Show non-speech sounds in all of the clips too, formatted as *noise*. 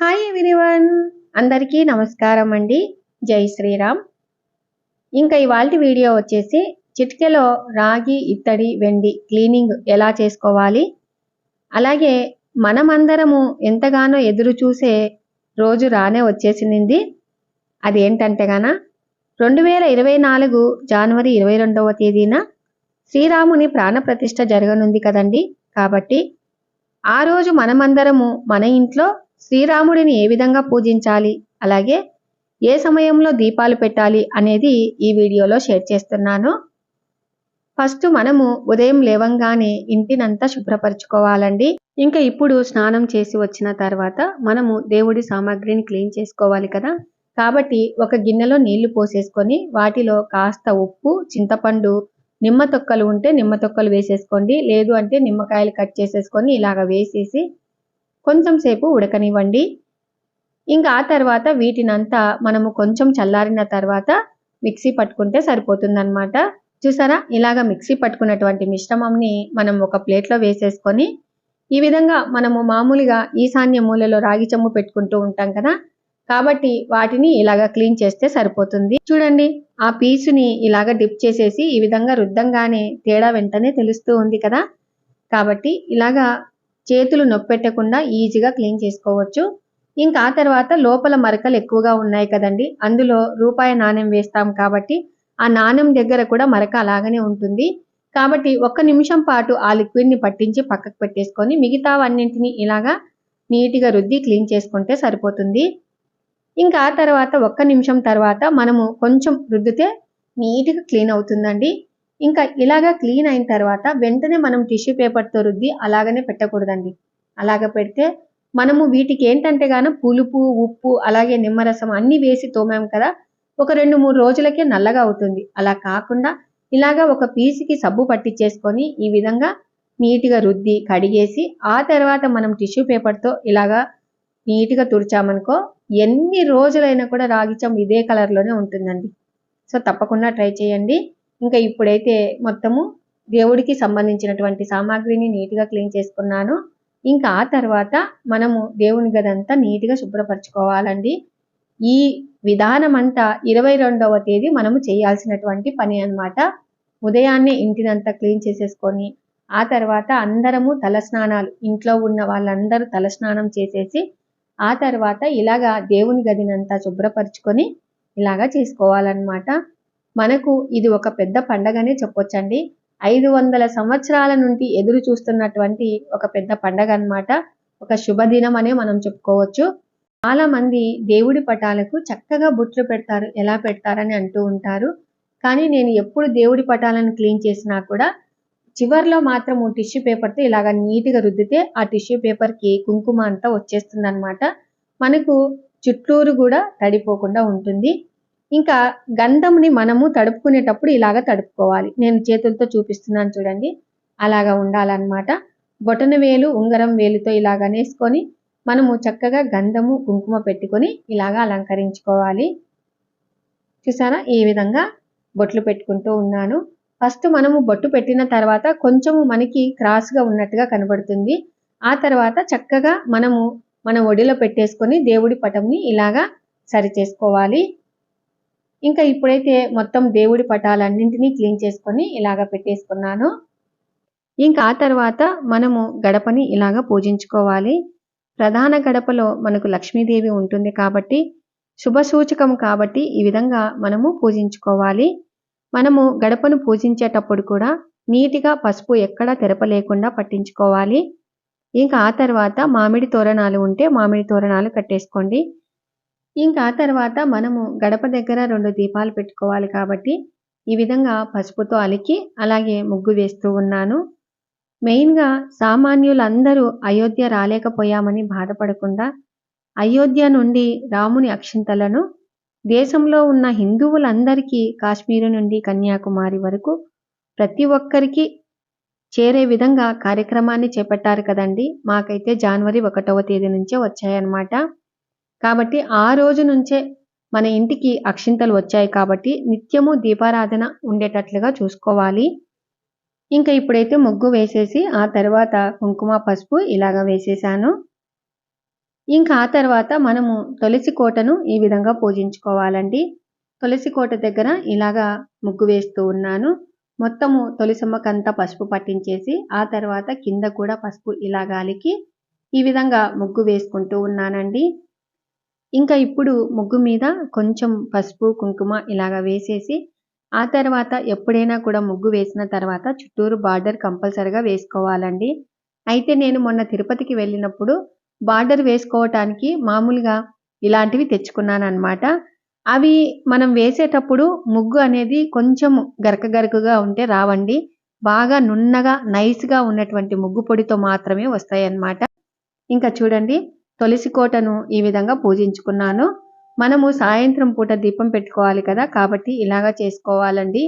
Hi everyone అందరికీ నమస్కారం అండి. జై శ్రీరామ్. ఇంకా ఇవాళ వీడియో వచ్చేసి చిటికెలో రాగి ఇత్తడి వెండి క్లీనింగ్ ఎలా చేసుకోవాలి? అలాగే మనమందరము ఎంతగానో ఎదురు చూసే రోజు రానే వచ్చేసింది. అది ఏంటంటే గాన రెండు వేల ఇరవై నాలుగు జనవరి ఇరవై రెండవ తేదీన శ్రీరాముని ప్రాణప్రతిష్ఠ జరగనుంది కదండి. కాబట్టి ఆ రోజు మనమందరము మన ఇంట్లో శ్రీరాముడిని ఏ విధంగా పూజించాలి? అలాగే ఏ సమయంలో దీపాలు పెట్టాలి అనేది ఈ వీడియోలో షేర్ చేస్తున్నాను. ఫస్ట్ మనము ఉదయం లేవంగానే ఇంటినంతా శుభ్రపరచుకోవాలండి. ఇంకా ఇప్పుడు స్నానం చేసి వచ్చిన తర్వాత మనము దేవుడి సామాగ్రిని క్లీన్ చేసుకోవాలి కదా. కాబట్టి ఒక గిన్నెలో నీళ్ళు పోసేసుకొని వాటిలో కాస్త ఉప్పు చింతపండు నిమ్మ తొక్కలు ఉంటే నిమ్మ తొక్కలు వేసేసుకోండి. లేదు అంటే నిమ్మకాయలు కట్ చేసేసుకొని ఇలాగ వేసేసి కొంచెం సేపు ఉడకనివ్వండి. ఇంకా ఆ తర్వాత వీటినంతా మనము కొంచెం చల్లారిన తర్వాత మిక్సీ పట్టుకుంటే సరిపోతుందన్నమాట. చూసారా? ఇలాగ మిక్సీ పట్టుకున్నటువంటి మిశ్రమంని మనం ఒక ప్లేట్లో వేసేసుకొని ఈ విధంగా మనము మామూలుగా ఈశాన్య మూలలో రాగి చెమ్ము పెట్టుకుంటూ ఉంటాం కదా? కాబట్టి వాటిని ఇలాగ క్లీన్ చేస్తే సరిపోతుంది. చూడండి ఆ పీసుని ఇలాగ డిప్ చేసేసి ఈ విధంగా రుద్దంగానే తేడా వెంటనే తెలుస్తూ ఉంది కదా? కాబట్టి ఇలాగా చేతులు నొప్పెట్టకుండా ఈజీగా క్లీన్ చేసుకోవచ్చు. ఇంకా ఆ తర్వాత లోపల మరకలు ఎక్కువగా ఉన్నాయి కదండి. అందులో రూపాయి నాణ్యం వేస్తాం కాబట్టి ఆ నాణ్యం దగ్గర కూడా మరక అలాగనే ఉంటుంది. కాబట్టి ఒక్క నిమిషం పాటు ఆ లిక్విడ్ని పట్టించి పక్కకు పెట్టేసుకొని మిగతావన్నింటినీ ఇలాగా నీట్గా రుద్ది క్లీన్ చేసుకుంటే సరిపోతుంది. ఇంకా ఆ తర్వాత ఒక్క నిమిషం తర్వాత మనము కొంచెం రుద్దితే నీట్గా క్లీన్ అవుతుందండి. ఇంకా ఇలాగా క్లీన్ అయిన తర్వాత వెంటనే మనం టిష్యూ పేపర్తో రుద్ది అలాగనే పెట్టకూడదండి. అలాగ పెడితే మనము వీటికి ఏంటంటే గాన పులుపు ఉప్పు అలాగే నిమ్మరసం అన్ని వేసి తోమాం కదా ఒక రెండు మూడు రోజులకే నల్లగా అవుతుంది. అలా కాకుండా ఇలాగా ఒక పీసుకి సబ్బు పట్టించేసుకొని ఈ విధంగా నీట్గా రుద్ది కడిగేసి ఆ తర్వాత మనం టిష్యూ పేపర్తో ఇలాగా నీట్గా తుడిచామనుకో ఎన్ని రోజులైనా కూడా రాగిచం ఇదే కలర్లోనే ఉంటుందండి. సో తప్పకుండా ట్రై చేయండి. ఇంకా ఇప్పుడైతే మొత్తము దేవుడికి సంబంధించినటువంటి సామాగ్రిని నీట్గా క్లీన్ చేసుకున్నాను. ఇంకా ఆ తర్వాత మనము దేవుని గదంతా నీట్గా శుభ్రపరచుకోవాలండి. ఈ విధానం అంతా ఇరవై రెండవ తేదీ మనము చేయాల్సినటువంటి పని అనమాట ఉదయాన్నే ఇంటినంతా క్లీన్ చేసేసుకొని ఆ తర్వాత అందరము తలస్నానాలు ఇంట్లో ఉన్న వాళ్ళందరూ తలస్నానం చేసేసి ఆ తర్వాత ఇలాగా దేవుని గదినంతా శుభ్రపరచుకొని ఇలాగా చేసుకోవాలన్నమాట. మనకు ఇది ఒక పెద్ద పండగనే చెప్పొచ్చండి. ఐదు వందల సంవత్సరాల నుండి ఎదురు చూస్తున్నటువంటి ఒక పెద్ద పండగ అనమాట ఒక శుభదినం అనే మనం చెప్పుకోవచ్చు. చాలా మంది దేవుడి పటాలకు చక్కగా బుట్లు పెడతారు ఎలా పెడతారని అంటూ ఉంటారు. కానీ నేను ఎప్పుడు దేవుడి పటాలను క్లీన్ చేసినా కూడా చివర్లో మాత్రం టిష్యూ పేపర్తో ఇలాగ నీట్గా రుద్దితే ఆ టిష్యూ పేపర్కి కుంకుమ అంతా వచ్చేస్తుంది మనకు చుట్టూరు కూడా తడిపోకుండా ఉంటుంది. ఇంకా గంధంని మనము తడుపుకునేటప్పుడు ఇలాగ తడుపుకోవాలి. నేను చేతులతో చూపిస్తున్నాను చూడండి. అలాగా ఉండాలన్నమాట. బొటన వేలు ఉంగరం వేలుతో ఇలాగ నేసుకొని మనము చక్కగా గంధము కుంకుమ పెట్టుకొని ఇలాగా అలంకరించుకోవాలి. చూసారా? ఈ విధంగా బొట్లు పెట్టుకుంటూ ఉన్నాను. ఫస్ట్ మనము బొట్టు పెట్టిన తర్వాత కొంచెము మనకి క్రాస్గా ఉన్నట్టుగా కనబడుతుంది. ఆ తర్వాత చక్కగా మనము మన ఒడిలో పెట్టేసుకొని దేవుడి పటంని ఇలాగా సరి చేసుకోవాలి ఇంకా ఇప్పుడైతే మొత్తం దేవుడి పటాలన్నింటినీ క్లీన్ చేసుకొని ఇలాగ పెట్టేసుకున్నాను. ఇంకా ఆ తర్వాత మనము గడపని ఇలాగ పూజించుకోవాలి. ప్రధాన గడపలో మనకు లక్ష్మీదేవి ఉంటుంది కాబట్టి శుభ సూచకం కాబట్టి ఈ విధంగా మనము పూజించుకోవాలి. మనము గడపను పూజించేటప్పుడు కూడా నీటిగా పసుపు ఎక్కడా తెరపలేకుండా పట్టించుకోవాలి. ఇంకా ఆ తర్వాత మామిడి తోరణాలు ఉంటే మామిడి తోరణాలు కట్టేసుకోండి. ఇంకా ఆ తర్వాత మనము గడప దగ్గర రెండు దీపాలు పెట్టుకోవాలి కాబట్టి ఈ విధంగా పసుపుతో అలికి అలాగే ముగ్గు వేస్తూ ఉన్నాను. మెయిన్గా సామాన్యులందరూ అయోధ్య రాలేకపోయామని బాధపడకుండా అయోధ్య నుండి రాముని అక్షింతలను దేశంలో ఉన్న హిందువులందరికీ కాశ్మీరు నుండి కన్యాకుమారి వరకు ప్రతి ఒక్కరికి చేరే విధంగా కార్యక్రమాన్ని చేపట్టారు కదండి. మాకైతే జనవరి ఒకటవ తేదీ నుంచే వచ్చాయన్నమాట. కాబట్టి ఆ రోజు నుంచే మన ఇంటికి అక్షింతలు వచ్చాయి కాబట్టి నిత్యము దీపారాధన ఉండేటట్లుగా చూసుకోవాలి. ఇంకా ఇప్పుడైతే ముగ్గు వేసేసి ఆ తర్వాత కుంకుమ పసుపు ఇలాగ వేసేసాను. ఇంకా ఆ తర్వాత మనము తులసి కోటను ఈ విధంగా పూజించుకోవాలండి. తులసి కోట దగ్గర ఇలాగా ముగ్గు వేస్తూ ఉన్నాను. మొత్తము తొలిసమ్మకంతా పసుపు పట్టించేసి ఆ తర్వాత కింద కూడా పసుపు ఇలా గాలికి ఈ విధంగా ముగ్గు వేసుకుంటూ ఉన్నానండి. ఇంకా ఇప్పుడు ముగ్గు మీద కొంచెం పసుపు కుంకుమ ఇలాగా వేసేసి ఆ తర్వాత ఎప్పుడైనా కూడా ముగ్గు వేసిన తర్వాత చుట్టూరు బార్డర్ కంపల్సరిగా వేసుకోవాలండి. అయితే నేను మొన్న తిరుపతికి వెళ్ళినప్పుడు బార్డర్ వేసుకోవటానికి మామూలుగా ఇలాంటివి తెచ్చుకున్నాను అనమాట అవి మనం వేసేటప్పుడు ముగ్గు అనేది కొంచెం గరక గరకగా ఉంటే రావండి. బాగా నున్నగా నైస్గా ఉన్నటువంటి ముగ్గు పొడితో మాత్రమే వస్తాయి అన్నమాట ఇంకా చూడండి తులసి కోటను ఈ విధంగా పూజించుకున్నాను. మనము సాయంత్రం పూట దీపం పెట్టుకోవాలి కదా కాబట్టి ఇలాగా చేసుకోవాలండి.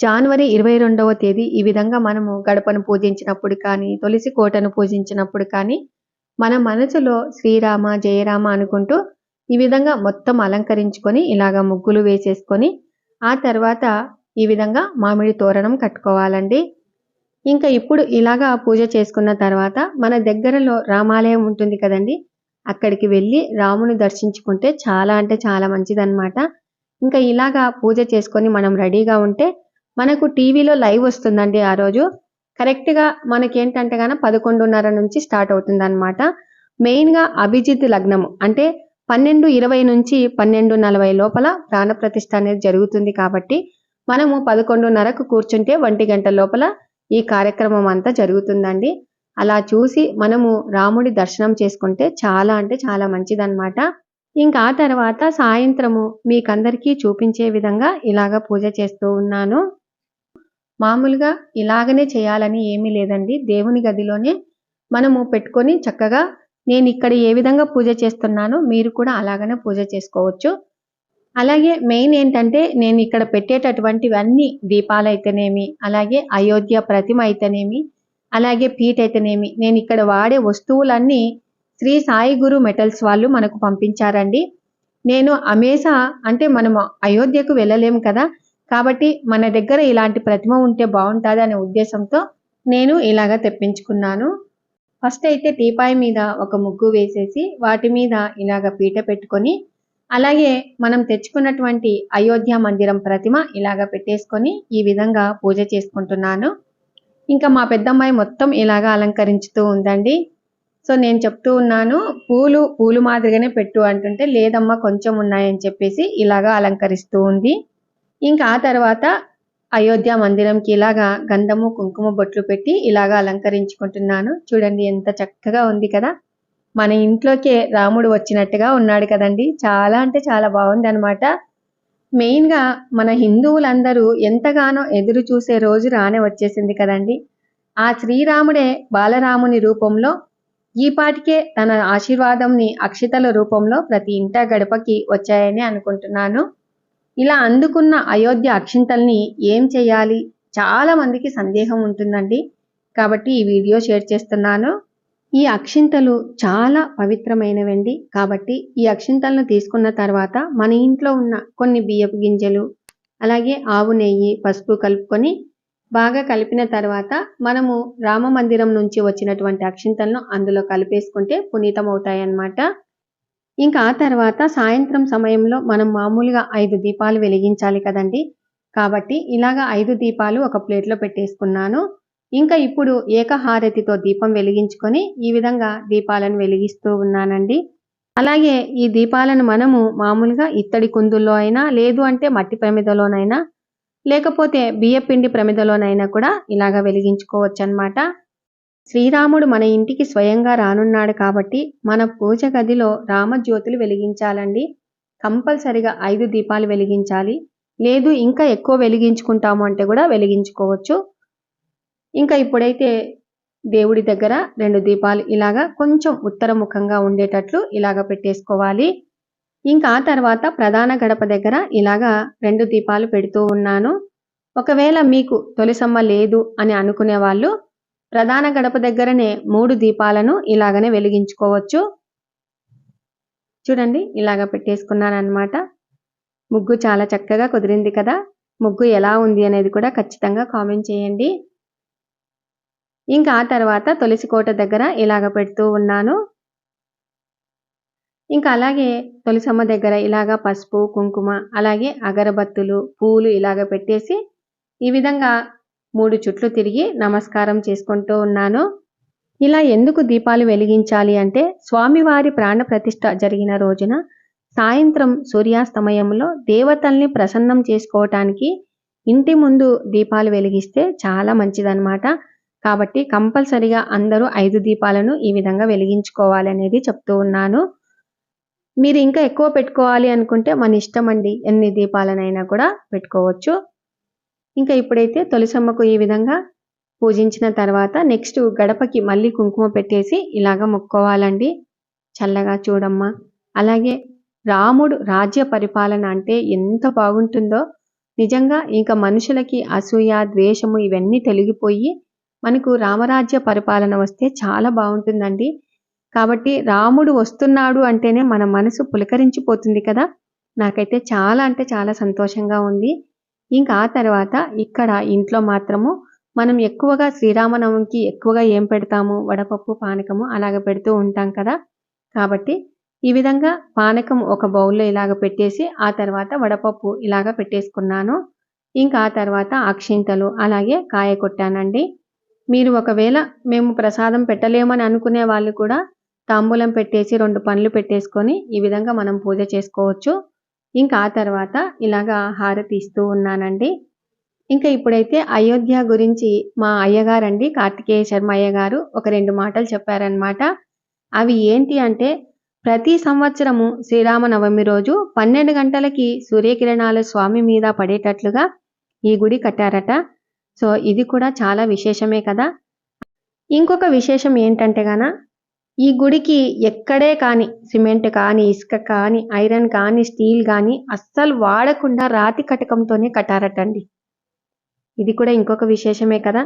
జనవరి ఇరవై రెండవ తేదీ ఈ విధంగా మనము గడపను పూజించినప్పుడు కానీ తులసి కోటను పూజించినప్పుడు కానీ మన మనసులో శ్రీరామ జయరామ అనుకుంటూ ఈ విధంగా మొత్తం అలంకరించుకొని ఇలాగ ముగ్గులు వేసేసుకొని ఆ తర్వాత ఈ విధంగా మామిడి తోరణం కట్టుకోవాలండి. ఇంకా ఇప్పుడు ఇలాగా పూజ చేసుకున్న తర్వాత మన దగ్గరలో రామాలయం ఉంటుంది కదండి అక్కడికి వెళ్ళి రాముని దర్శించుకుంటే చాలా అంటే చాలా మంచిదన్నమాట. ఇంకా ఇలాగా పూజ చేసుకొని మనం రెడీగా ఉంటే మనకు టీవీలో లైవ్ వస్తుందండి ఆ రోజు. కరెక్ట్గా మనకేంటంటే గాన పదకొండున్నర నుంచి స్టార్ట్ అవుతుంది అనమాట మెయిన్గా అభిజిత్ లగ్నము అంటే పన్నెండు ఇరవై నుంచి పన్నెండు నలభై లోపల ప్రాణప్రతిష్ఠ అనేది జరుగుతుంది కాబట్టి మనము పదకొండున్నరకు కూర్చుంటే ఒంటి గంట లోపల ఈ కార్యక్రమం అంతా జరుగుతుందండి. అలా చూసి మనము రాముడి దర్శనం చేసుకుంటే చాలా అంటే చాలా మంచిదన్నమాట. ఇంకా ఆ తర్వాత సాయంత్రము మీకందరికీ చూపించే విధంగా ఇలాగ పూజ చేస్తూ ఉన్నాను. మామూలుగా ఇలాగనే చేయాలని ఏమీ లేదండి. దేవుని గదిలోనే మనము పెట్టుకొని చక్కగా నేను ఇక్కడ ఏ విధంగా పూజ చేస్తున్నానో మీరు కూడా అలాగనే పూజ చేసుకోవచ్చు. అలాగే మెయిన్ ఏంటంటే నేను ఇక్కడ పెట్టేటటువంటివన్నీ దీపాలైతేనేమి అలాగే అయోధ్య ప్రతిమ అయితేనేమి అలాగే పీట్ అయితేనేమి నేను ఇక్కడ వాడే వస్తువులన్నీ శ్రీ సాయి గురు మెటల్స్ వాళ్ళు మనకు పంపించారండి. నేను అమేసా అంటే మనము అయోధ్యకు వెళ్ళలేము కదా. కాబట్టి మన దగ్గర ఇలాంటి ప్రతిమ ఉంటే బాగుంటుంది అనే ఉద్దేశంతో నేను ఇలాగా తెప్పించుకున్నాను. ఫస్ట్ అయితే టీపాయ్ మీద ఒక ముగ్గు వేసేసి వాటి మీద ఇలాగ పీట పెట్టుకొని అలాగే మనం తెచ్చుకున్నటువంటి అయోధ్య మందిరం ప్రతిమ ఇలాగ పెట్టేసుకొని ఈ విధంగా పూజ చేసుకుంటున్నాను. ఇంకా మా పెద్దమ్మాయి మొత్తం ఇలాగ అలంకరించుతూ ఉందండి. సో నేను చెప్తూ ఉన్నాను పూలు పూలు మాదిరిగానే పెట్టు అంటుంటే లేదమ్మా కొంచెం ఉన్నాయని చెప్పేసి ఇలాగా అలంకరిస్తూ ఉంది. ఇంకా ఆ తర్వాత అయోధ్య మందిరంకి ఇలాగా గంధము కుంకుమ బొట్లు పెట్టి ఇలాగా అలంకరించుకుంటున్నాను. చూడండి ఎంత చక్కగా ఉంది కదా. మన ఇంట్లోకే రాముడు వచ్చినట్టుగా ఉన్నాడు కదండి. చాలా అంటే చాలా బాగుంది అనమాట మెయిన్గా మన హిందువులందరూ ఎంతగానో ఎదురు చూసే రోజు రానే వచ్చేసింది కదండి. ఆ శ్రీరాముడే బాలరాముని రూపంలో ఈపాటికే తన ఆశీర్వాదంని అక్షితల రూపంలో ప్రతి ఇంట గడపకి వచ్చాయని అనుకుంటున్నాను. ఇలా అందుకున్న అయోధ్య అక్షింతల్ని ఏం చేయాలి? చాలా మందికి సందేహం ఉంటుందండి. కాబట్టి ఈ వీడియో షేర్ చేస్తున్నాను. ఈ అక్షింతలు చాలా పవిత్రమైనవండి. కాబట్టి ఈ అక్షింతలను తీసుకున్న తర్వాత మన ఇంట్లో ఉన్న కొన్ని బియ్యపు గింజలు అలాగే ఆవు నెయ్యి పసుపు కలుపుకొని బాగా కలిపిన తర్వాత మనము రామ మందిరం నుంచి వచ్చినటువంటి అక్షింతలను అందులో కలిపేసుకుంటే పునీతం అవుతాయి అన్నమాట ఇంకా ఆ తర్వాత సాయంత్రం సమయంలో మనం మామూలుగా ఐదు దీపాలు వెలిగించాలి కదండి. కాబట్టి ఇలాగా ఐదు దీపాలు ఒక ప్లేట్లో పెట్టేసుకున్నాను. ఇంకా ఇప్పుడు ఏకహారతితో దీపం వెలిగించుకొని ఈ విధంగా దీపాలను వెలిగిస్తూ ఉన్నానండి. అలాగే ఈ దీపాలను మనము మామూలుగా ఇత్తడి కుందుల్లో అయినా లేదు అంటే మట్టి ప్రమిదలోనైనా లేకపోతే బియ్యపిండి ప్రమిదలోనైనా కూడా ఇలాగ వెలిగించుకోవచ్చు అనమాట శ్రీరాముడు మన ఇంటికి స్వయంగా రానున్నాడు కాబట్టి మన పూజ గదిలో రామజ్యోతులు వెలిగించాలండి. కంపల్సరిగా ఐదు దీపాలు వెలిగించాలి. లేదు ఇంకా ఎక్కువ వెలిగించుకుంటాము అంటే కూడా వెలిగించుకోవచ్చు. ఇంకా ఇప్పుడైతే దేవుడి దగ్గర రెండు దీపాలు ఇలాగా కొంచెం ఉత్తరముఖంగా ఉండేటట్లు ఇలాగ పెట్టేసుకోవాలి. ఇంకా ఆ తర్వాత ప్రధాన గడప దగ్గర ఇలాగా రెండు దీపాలు పెడుతూ ఉన్నాను. ఒకవేళ మీకు తొలిసమ్మ లేదు అని అనుకునే వాళ్ళు ప్రధాన గడప దగ్గరనే మూడు దీపాలను ఇలాగనే వెలిగించుకోవచ్చు. చూడండి ఇలాగ పెట్టేసుకున్నాను అనమాట ముగ్గు చాలా చక్కగా కుదిరింది కదా. ముగ్గు ఎలా ఉంది అనేది కూడా ఖచ్చితంగా కామెంట్ చేయండి. ఇంకా ఆ తర్వాత తులసి కోట దగ్గర ఇలాగ పెడుతూ ఉన్నాను. ఇంకా అలాగే తులసమ్మ దగ్గర ఇలాగా పసుపు కుంకుమ అలాగే అగరబత్తులు పూలు ఇలాగ పెట్టేసి ఈ విధంగా మూడు చుట్లు తిరిగి నమస్కారం చేసుకుంటూ ఉన్నాను. ఇలా ఎందుకు దీపాలు వెలిగించాలి అంటే స్వామివారి ప్రాణ ప్రతిష్ట జరిగిన రోజున సాయంత్రం సూర్యాస్తమయంలో దేవతల్ని ప్రసన్నం చేసుకోవటానికి ఇంటి ముందు దీపాలు వెలిగిస్తే చాలా మంచిదన్నమాట. కాబట్టి కంపల్సరిగా అందరూ ఐదు దీపాలను ఈ విధంగా వెలిగించుకోవాలనేది చెప్తూ ఉన్నాను. మీరు ఇంకా ఎక్కువ పెట్టుకోవాలి అనుకుంటే మన ఇష్టం అండి. ఎన్ని దీపాలనైనా కూడా పెట్టుకోవచ్చు. ఇంకా ఇప్పుడైతే తొలిసమ్మకు ఈ విధంగా పూజించిన తర్వాత నెక్స్ట్ గడపకి మళ్ళీ కుంకుమ పెట్టేసి ఇలాగ మొక్కోవాలండి. చల్లగా చూడమ్మా. అలాగే రాముడు రాజ్య పరిపాలన అంటే ఎంత బాగుంటుందో. నిజంగా ఇంకా మనుషులకి అసూయ ద్వేషము ఇవన్నీ తొలగిపోయి మనకు రామరాజ్య పరిపాలన వస్తే చాలా బాగుంటుందండి. కాబట్టి రాముడు వస్తున్నాడు అంటేనే మన మనసు పులకరించిపోతుంది కదా. నాకైతే చాలా అంటే చాలా సంతోషంగా ఉంది. ఇంకా ఆ తర్వాత ఇక్కడ ఇంట్లో మాత్రము మనం ఎక్కువగా శ్రీరామనవమికి ఎక్కువగా ఏం పెడతాము? వడపప్పు పానకము అలాగ పెడుతూ ఉంటాం కదా. కాబట్టి ఈ విధంగా పానకం ఒక బౌల్లో ఇలాగ పెట్టేసి ఆ తర్వాత వడపప్పు ఇలాగ పెట్టేసుకున్నాను. ఇంకా ఆ తర్వాత అక్షింతలు అలాగే కాయ కొట్టానండి. మీరు ఒకవేళ మేము ప్రసాదం పెట్టలేమని అనుకునే వాళ్ళు కూడా తాంబూలం పెట్టేసి రెండు పండ్లు పెట్టేసుకొని ఈ విధంగా మనం పూజ చేసుకోవచ్చు. ఇంకా ఆ తర్వాత ఇలాగా హారతి ఇస్తూ ఉన్నానండి. ఇంకా ఇప్పుడైతే అయోధ్య గురించి మా అయ్యగారండి కార్తికేయ శర్మ అయ్యగారు ఒక రెండు మాటలు చెప్పారనమాట అవి ఏంటి అంటే ప్రతి సంవత్సరము శ్రీరామనవమి రోజు పన్నెండు గంటలకి సూర్యకిరణాలు స్వామి మీద పడేటట్లుగా ఈ గుడి కట్టారట. సో ఇది కూడా చాలా విశేషమే కదా. ఇంకొక విశేషం ఏంటంటే గాన ఈ గుడికి ఎక్కడే కానీ సిమెంట్ కానీ ఇసుక కానీ ఐరన్ కానీ స్టీల్ కానీ అస్సలు వాడకుండా రాతి కటకంతోనే కట్టారటండి. ఇది కూడా ఇంకొక విశేషమే కదా.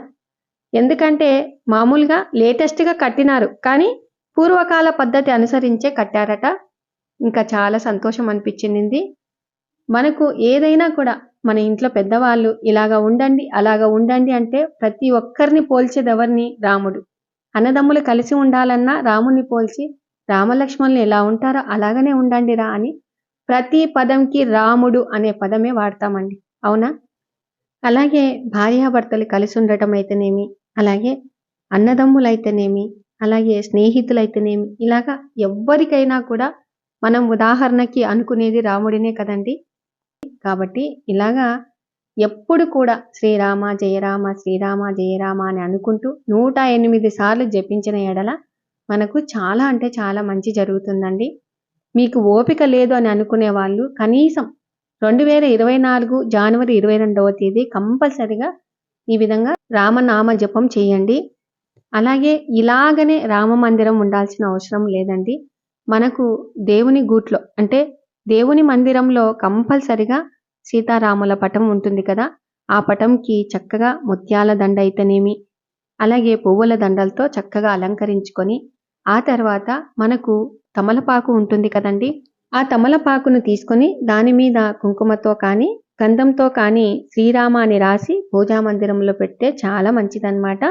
ఎందుకంటే మామూలుగా లేటెస్ట్గా కట్టినారు కానీ పూర్వకాల పద్ధతి అనుసరించే కట్టారట. ఇంకా చాలా సంతోషం అనిపించింది. మనకు ఏదైనా కూడా మన ఇంట్లో పెద్దవాళ్ళు ఇలాగా ఉండండి అలాగా ఉండండి అంటే ప్రతి ఒక్కరిని పోల్చేది ఎవరిని రాముడు. అన్నదమ్ములు కలిసి ఉండాలన్నా రాముని పోల్చి రామలక్ష్మణులు ఎలా ఉంటారో అలాగనే ఉండండి రా అని ప్రతి పదంకి రాముడు అనే పదమే వాడతామండి. అవునా? అలాగే భార్యాభర్తలు కలిసి ఉండటం అయితేనేమి? అలాగే అన్నదమ్ములైతేనేమి? అలాగే స్నేహితులైతేనేమి? ఇలాగా ఎవ్వరికైనా కూడా మనం ఉదాహరణకి అనుకునేది రాముడినే కదండి. కాబట్టి ఇలాగా ఎప్పుడు కూడా శ్రీరామ జయరామ శ్రీరామ జయరామ అని అనుకుంటూ నూట ఎనిమిది సార్లు జపించిన ఎడల మనకు చాలా అంటే చాలా మంచి జరుగుతుందండి. మీకు ఓపిక లేదు అని అనుకునే వాళ్ళు కనీసం రెండు వేల ఇరవై నాలుగు జనవరి ఇరవై రెండవ తేదీ కంపల్సరిగా ఈ విధంగా రామనామ జపం చేయండి. అలాగే ఇలాగనే రామ మందిరం ఉండాల్సిన అవసరం లేదండి. మనకు దేవుని గూట్లో అంటే దేవుని మందిరంలో కంపల్సరిగా సీతారాముల పటం ఉంటుంది కదా? ఆ పటంకి చక్కగా ముత్యాల దండ అయితేనేమి? అలాగే పువ్వుల దండలతో చక్కగా అలంకరించుకొని ఆ తర్వాత మనకు తమలపాకు ఉంటుంది కదండి? ఆ తమలపాకును తీసుకొని దాని మీద కుంకుమతో కానీ గంధంతో కానీ శ్రీరామ అని రాసి పూజా మందిరంలో పెడితే చాలా మంచిదన్నమాట.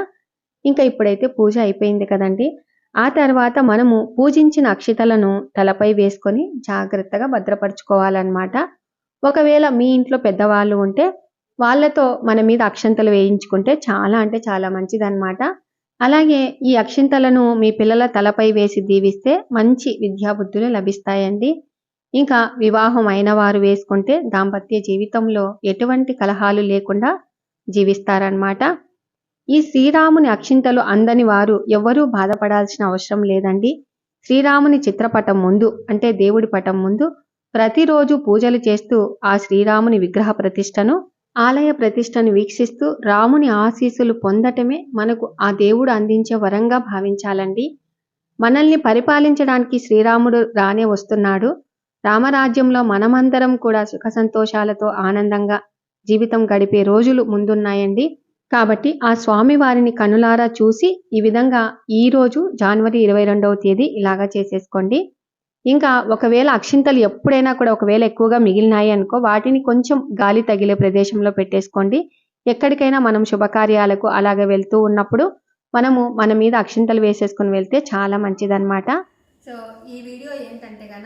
ఇంకా ఇప్పుడైతే పూజ అయిపోయింది కదండి. ఆ తర్వాత మనము పూజించిన అక్షితలను తలపై వేసుకొని జాగ్రత్తగా భద్రపరచుకోవాలన్నమాట. ఒకవేళ మీ ఇంట్లో పెద్దవాళ్ళు ఉంటే వాళ్ళతో మన మీద అక్షంతలు వేయించుకుంటే చాలా అంటే చాలా మంచిదన్నమాట. అలాగే ఈ అక్షింతలను మీ పిల్లల తలపై వేసి దీవిస్తే మంచి విద్యాబుద్ధులు లభిస్తాయండి. ఇంకా వివాహం అయిన వారు వేసుకుంటే దాంపత్య జీవితంలో ఎటువంటి కలహాలు లేకుండా జీవిస్తారన్నమాట. ఈ శ్రీరాముని అక్షింతలు అందని వారు ఎవ్వరూ బాధపడాల్సిన అవసరం లేదండి. శ్రీరాముని చిత్రపటం ముందు అంటే దేవుడి పటం ముందు ప్రతిరోజు పూజలు చేస్తూ ఆ శ్రీరాముని విగ్రహ ప్రతిష్టను ఆలయ ప్రతిష్టను వీక్షిస్తూ రాముని ఆశీస్సులు పొందటమే మనకు ఆ దేవుడు అందించే వరంగా భావించాలండి. మనల్ని పరిపాలించడానికి శ్రీరాముడు రానే వస్తున్నాడు. రామరాజ్యంలో మనమందరం కూడా సుఖ సంతోషాలతో ఆనందంగా జీవితం గడిపే రోజులు ముందున్నాయండి. కాబట్టి ఆ స్వామి వారిని కనులారా చూసి ఈ విధంగా ఈ రోజు జనవరి ఇరవై రెండవ తేదీ ఇలాగా చేసేసుకోండి. ఇంకా ఒకవేళ అక్షింతలు ఎప్పుడైనా కూడా ఒకవేళ ఎక్కువగా మిగిలినాయి అనుకో వాటిని కొంచెం గాలి తగిలే ప్రదేశంలో పెట్టేసుకోండి. ఎక్కడికైనా మనం శుభకార్యాలకు అలాగే వెళ్తూ ఉన్నప్పుడు మనము మన మీద అక్షింతలు వేసేసుకుని వెళ్తే చాలా మంచిదన్నమాట. సో ఈ వీడియో ఏంటంటే గన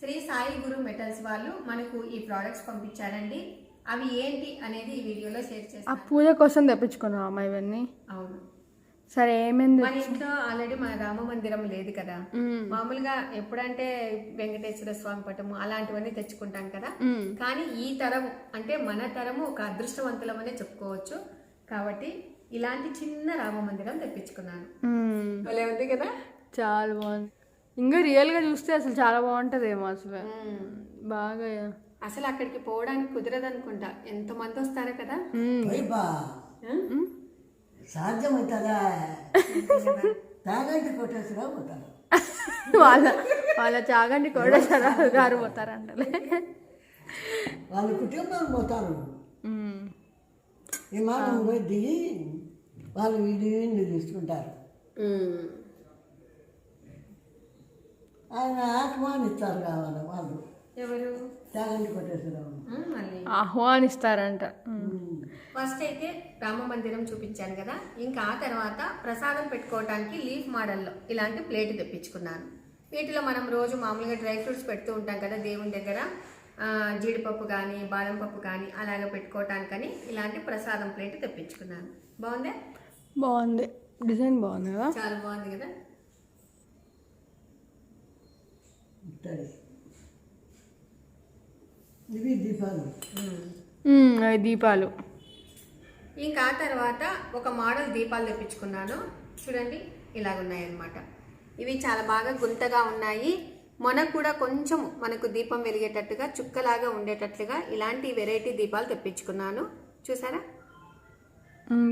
శ్రీ సాయి గురు మెటల్స్ వాళ్ళు మనకు ఈ ప్రోడక్ట్స్ పంపించారండి. అవి ఏంటి అనేది ఈ వీడియోలో షేర్ ఆ చేస్తాను పూజ కోసం తెప్పించుకున్నాం అమ్మ ఇవన్నీ? అవును. సరే ఏమైంది మన ఇంట్లో ఆల్రెడీ మన రామ మందిరం లేదు కదా. మ్మ్. మామూలుగా ఎప్పుడంటే వెంకటేశ్వర స్వామి పటము అలాంటివన్నీ తెచ్చుకుంటాం కదా. కానీ ఈ తరం అంటే మన తరము ఒక అదృష్టవంతులమనే చెప్పుకోవచ్చు. కాబట్టి ఇలాంటి చిన్న రామ మందిరం తెప్పించుకున్నాను. భలే ఉంది కదా? చాలా బాగుంది. ఇంకా రియల్గా చూస్తే అసలు చాలా బాగుంటుందేమో అసలు. బాగా అసలు అక్కడికి పోవడానికి కుదరదు అనుకుంటా ఎంత మంది వస్తారో కదా సాధ్యమవుతుందా పోతారు వాళ్ళ వాళ్ళ చాగంటి కోటేశ్వరరావు గారు పోతారంటలే వాళ్ళ కుటుంబం పోతారు. మాట పోయి దిగి వాళ్ళు వీడియో తీసుకుంటారు. ఆయన ఆహ్వానిస్తారు కావాలి వాళ్ళు. ఎవరు? ఆహ్వానిస్తారంట. ఫస్ట్ అయితే రామ మందిరం చూపించాను కదా. ఇంకా ఆ తర్వాత ప్రసాదం పెట్టుకోవడానికి లీఫ్ మోడల్లో ఇలాంటి ప్లేట్ తెప్పించుకున్నాను. వీటిలో మనం రోజు మామూలుగా డ్రై ఫ్రూట్స్ పెడుతూ ఉంటాం కదా దేవుని దగ్గర. ఆ, జీడిపప్పు కానీ బాదం పప్పు కానీ అలాగ పెట్టుకోవటానికని ఇలాంటి ప్రసాదం ప్లేట్ తెప్పించుకున్నాను. బాగుందా? బాగుంది. డిజైన్ బాగుంది కదా? చాలా బాగుంది కదా. ఇవి దీపాలు. అవి దీపాలు. ఇంకా తర్వాత ఒక మోడల్ దీపాలు తెప్పించుకున్నాను. చూడండి ఇలాగ ఉన్నాయన్నమాట ఇవి చాలా బాగా గుంతగా ఉన్నాయి. మనకు కూడా కొంచెం మనకు దీపం వెలిగేటట్టుగా చుక్కలాగా ఉండేటట్లుగా ఇలాంటి వెరైటీ దీపాలు తెప్పించుకున్నాను. చూసారా.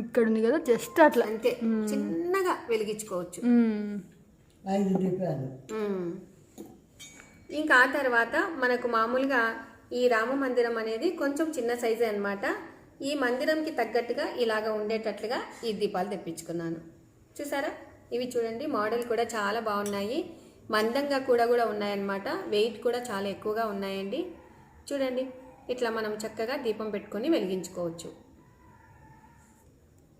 ఇక్కడ ఉంది కదా జస్ట్ అట్లా. అంతే. చిన్నగా వెలిగించుకోవచ్చు. ఐదు దీపాలు. ఇంకా ఆ తర్వాత మనకు మామూలుగా ఈ రామ మందిరం అనేది కొంచెం చిన్న సైజే అన్నమాట. ఈ మందిరంకి తగ్గట్టుగా ఇలాగ ఉండేటట్లుగా ఈ దీపాలు తెప్పించుకున్నాను. చూసారా? ఇవి చూడండి మోడల్ కూడా చాలా బాగున్నాయి. మందంగా కూడా కూడా ఉన్నాయన్నమాట. వెయిట్ కూడా చాలా ఎక్కువగా ఉన్నాయండి. చూడండి ఇట్లా మనం చక్కగా దీపం పెట్టుకొని వెలిగించుకోవచ్చు.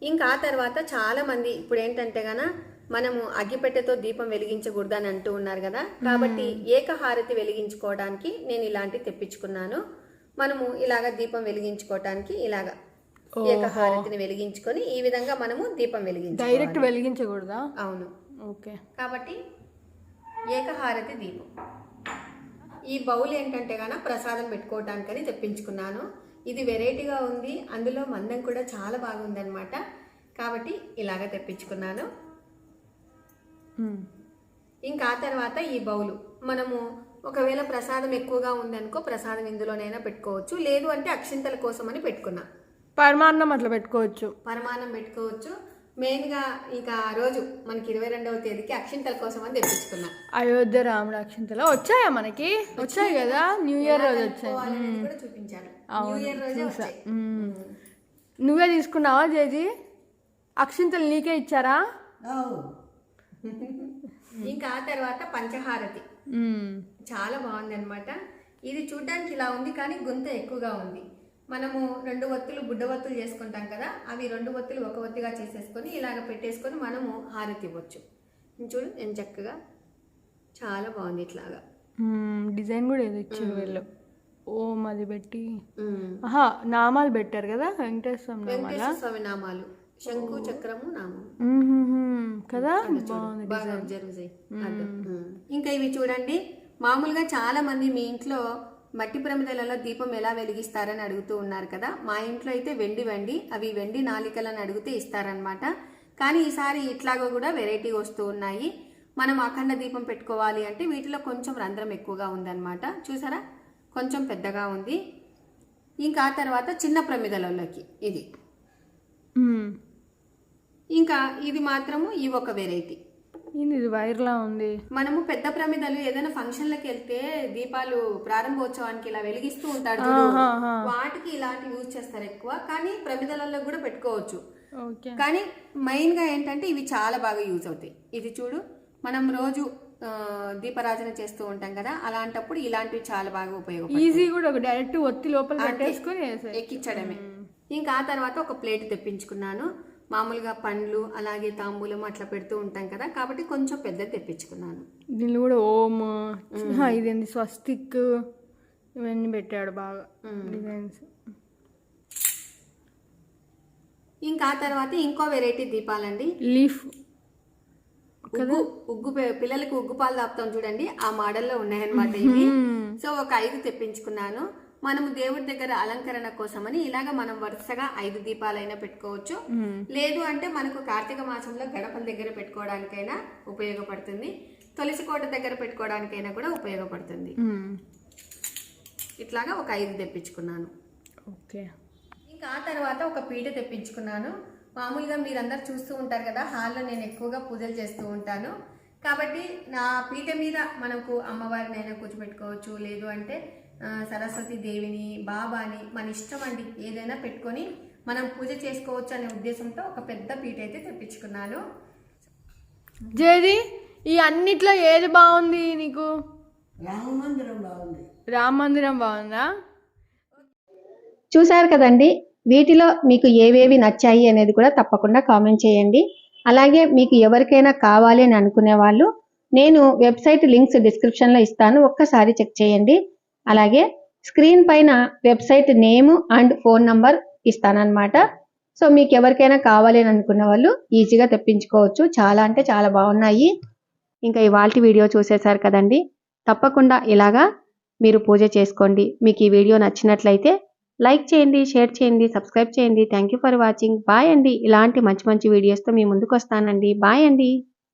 ఇంకా ఆ తర్వాత చాలామంది ఇప్పుడు ఏంటంటే గన మనము అగ్గిపెట్టెతో దీపం వెలిగించకూడదు అని అంటూ ఉన్నారు కదా. కాబట్టి ఏకహారతి వెలిగించుకోవడానికి నేను ఇలాంటి తెప్పించుకున్నాను. మనము ఇలాగ దీపం వెలిగించుకోవడానికి ఇలాగ ఏకహారతిని వెలిగించుకొని ఈ విధంగా మనము దీపం వెలిగించు డైరెక్ట్ వెలిగించకూడదా? అవును. ఓకే. కాబట్టి ఏకహారతి దీపం. ఈ బౌల్ ఏంటంటే గాన ప్రసాదం పెట్టుకోవటానికని తెప్పించుకున్నాను. ఇది వెరైటీగా ఉంది. అందులో మందం కూడా చాలా బాగుందన్నమాట. కాబట్టి ఇలాగ తెప్పించుకున్నాను. ఇంకా ఆ తర్వాత ఈ బౌలు. మనము ఒకవేళ ప్రసాదం ఎక్కువగా ఉందనుకో ప్రసాదం ఇందులోనైనా పెట్టుకోవచ్చు. లేదు అంటే అక్షింతల కోసం అని పెట్టుకున్నా. పరమాన్నం అట్లా పెట్టుకోవచ్చు. పరమాన్నం పెట్టుకోవచ్చు. మెయిన్గా ఇంకా ఆ రోజు మనకి ఇరవై రెండవ తేదీకి అక్షింతల కోసం అని తెప్పించుకున్నా. అయోధ్య రాముడు అక్షింతలు వచ్చాయా మనకి? వచ్చాయి కదా. న్యూ ఇయర్ రోజు వచ్చాయి. కూడా చూపించాను న్యూ ఇయర్ రోజే వచ్చాయి. నువ్వే తీసుకున్నావా జేజీ? అక్షింతలు నీకే ఇచ్చారా. *laughs* ఇంకా ఆ తర్వాత పంచహారతి. చాలా బాగుంది అనమాట ఇది చూడడానికి ఇలా ఉంది కానీ గుంత ఎక్కువగా ఉంది. మనము రెండు ఒత్తులు బుడ్డ ఒత్తులు చేసుకుంటాం కదా అవి రెండు ఒత్తులు ఒక ఒత్తిగా చేసేసుకొని ఇలాగ పెట్టేసుకొని మనము హారతి ఇవ్వచ్చు. చూడు నేను చక్కగా. చాలా బాగుంది ఇట్లాగా. డిజైన్ కూడా ఏదో ఇచ్చారు వీళ్ళు. ఓం అది పెట్టి. ఆహా నామాలు పెట్టారు కదా వెంకటేశ్వర స్వామి నామాలు. శంకు చక్రము నామం. కదా? బాగా అబ్జర్వ్ చేయి. ఇంకా ఇవి చూడండి. మామూలుగా చాలా మంది మీ ఇంట్లో మట్టి ప్రమిదలలో దీపం ఎలా వెలిగిస్తారని అడుగుతూ ఉన్నారు కదా? మా ఇంట్లో అయితే వెండి వెండి అవి వెండి నాలికలను అడిగితే ఇస్తారనమాట కానీ ఈసారి ఇట్లాగో కూడా వెరైటీ వస్తూ ఉన్నాయి. మనం అఖండ దీపం పెట్టుకోవాలి అంటే వీటిలో కొంచెం రంధ్రం ఎక్కువగా ఉందన్నమాట. చూసారా? కొంచెం పెద్దగా ఉంది. ఇంకా ఆ తర్వాత చిన్న ప్రమిదలలోకి ఇది. ఇంకా ఇది మాత్రము ఈ ఒక వెరైటీ ఇది వైర్లా ఉంది? మనము పెద్ద ప్రమిదలు ఏదైనా ఫంక్షన్లకు వెళ్తే దీపాలు ప్రారంభోత్సవానికి ఇలా వెలిగిస్తూ ఉంటారు. వాటికి ఇలాంటివి యూజ్ చేస్తారు ఎక్కువ. కానీ ప్రమిదలలో కూడా పెట్టుకోవచ్చు. కానీ మెయిన్గా ఏంటంటే ఇవి చాలా బాగా యూజ్ అవుతాయి. ఇది చూడు మనం రోజు ఆ, దీపారాధన చేస్తూ ఉంటాం కదా అలాంటప్పుడు ఇలాంటివి చాలా బాగా ఉపయోగపడతాయి. ఈజీ కూడా ఒక డైరెక్ట్ ఒత్తి లోపల పెట్టేసుకొని. ఎక్కించడమే. ఇంకా ఆ తర్వాత ఒక ప్లేట్ తెప్పించుకున్నాను. మామూలుగా పండ్లు అలాగే తాంబూలం అట్లా పెడుతూ ఉంటాం కదా కాబట్టి కొంచెం పెద్దది తెప్పించుకున్నాను. దీనిలో కూడా ఓమ్ ఇదేంటి స్వస్తిక్ ఇవన్నీ పెట్టాడు బాగా డిజైన్స్. ఇంకా ఆ తర్వాత ఇంకో వెరైటీ దీపాలండి. లీఫ్. ఉగ్గు ఉగ్గు పి- పిల్లలకి ఉగ్గు పాలు తాపుతాం చూడండి ఆ మోడల్లో ఉన్నాయన్నమాట ఇవి. సో ఒక ఐదు తెప్పించుకున్నాను. మనము దేవుడి దగ్గర అలంకరణ కోసమని ఇలాగ మనం వరుసగా ఐదు దీపాలైనా పెట్టుకోవచ్చు. లేదు అంటే మనకు కార్తీక మాసంలో గడపల దగ్గర పెట్టుకోవడానికైనా ఉపయోగపడుతుంది. తులసి కోట దగ్గర పెట్టుకోవడానికైనా కూడా ఉపయోగపడుతుంది. ఇట్లాగా ఒక ఐదు తెప్పించుకున్నాను. ఓకే. ఇంకా ఆ తర్వాత ఒక పీట తెప్పించుకున్నాను. మామూలుగా మీరందరూ చూస్తూ ఉంటారు కదా హాల్లో నేను ఎక్కువగా పూజలు చేస్తూ ఉంటాను. కాబట్టి నా పీట మీద మనకు అమ్మవారిని అయినా కూర్చోబెట్టుకోవచ్చు. లేదు అంటే సరస్వతి దేవిని బాబాని మన ఇష్టం అండి. ఏదైనా పెట్టుకొని మనం పూజ చేసుకోవచ్చు అనే ఉద్దేశంతో ఒక పెద్ద పీట అయితే తెప్పించుకున్నాను. జేది ఈ అన్నిట్లో ఏది బాగుంది నీకు? రామ మందిరం బాగుంది. రామ మందిరం బాగుందా? చూశారు కదండి వీటిలో మీకు ఏవేవి నచ్చాయి అనేది కూడా తప్పకుండా కామెంట్ చేయండి. అలాగే మీకు ఎవరికైనా కావాలి అని అనుకునే వాళ్ళు నేను వెబ్సైట్ లింక్స్ డిస్క్రిప్షన్లో ఇస్తాను ఒక్కసారి చెక్ చేయండి. అలాగే స్క్రీన్ పైన website name and phone number ఇస్తానన్నమాట. So మీకు ఎవరికైనా కావాలి అని అనుకున్న వాళ్ళు ఈజీగా తెప్పించుకోవచ్చు. చాలా అంటే చాలా బాగున్నాయి. ఇంకా ఇవాళ వీడియో చూసేశారు కదండి. తప్పకుండా ఇలాగా మీరు పూజ చేసుకోండి. మీకు ఈ వీడియో నచ్చినట్లయితే లైక్ చేయండి షేర్ చేయండి సబ్స్క్రైబ్ చేయండి. Thank you for watching. Bye అండి. ఇలాంటి మంచి మంచి వీడియోస్తో మీ ముందుకు వస్తానండి బాయ్ అండి.